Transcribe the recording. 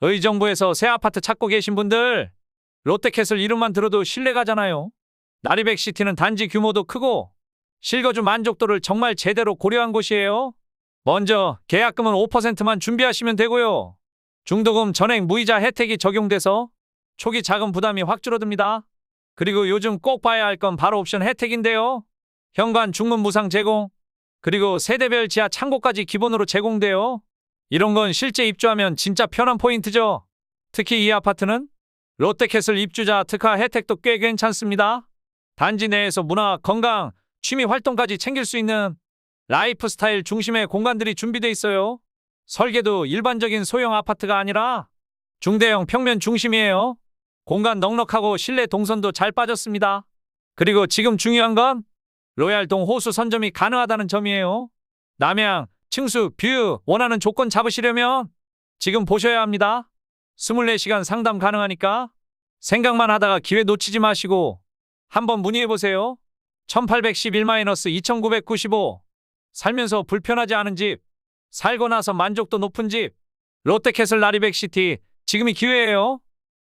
의정부에서 새 아파트 찾고 계신 분들 롯데캐슬 이름만 들어도 신뢰가잖아요. 나리백시티는 단지 규모도 크고 실거주 만족도를 정말 제대로 고려한 곳이에요. 먼저 계약금은 5%만 준비하시면 되고요. 중도금 전액 무이자 혜택이 적용돼서 초기 자금 부담이 확 줄어듭니다. 그리고 요즘 꼭 봐야 할 건 바로 옵션 혜택인데요. 현관 중문 무상 제공, 그리고 세대별 지하 창고까지 기본으로 제공돼요. 이런 건 실제 입주하면 진짜 편한 포인트죠. 특히 이 아파트는 롯데캐슬 입주자 특화 혜택도 꽤 괜찮습니다. 단지 내에서 문화, 건강, 취미 활동까지 챙길 수 있는 라이프 스타일 중심의 공간들이 준비돼 있어요. 설계도 일반적인 소형 아파트가 아니라 중대형 평면 중심이에요. 공간 넉넉하고 실내 동선도 잘 빠졌습니다. 그리고 지금 중요한 건 로얄동 호수 선점이 가능하다는 점이에요. 남양, 층수, 뷰 원하는 조건 잡으시려면 지금 보셔야 합니다. 24시간 상담 가능하니까 생각만 하다가 기회 놓치지 마시고 한번 문의해 보세요. 1811-2995 살면서 불편하지 않은 집 살고 나서 만족도 높은 집 롯데캐슬 라리백시티 지금이 기회예요.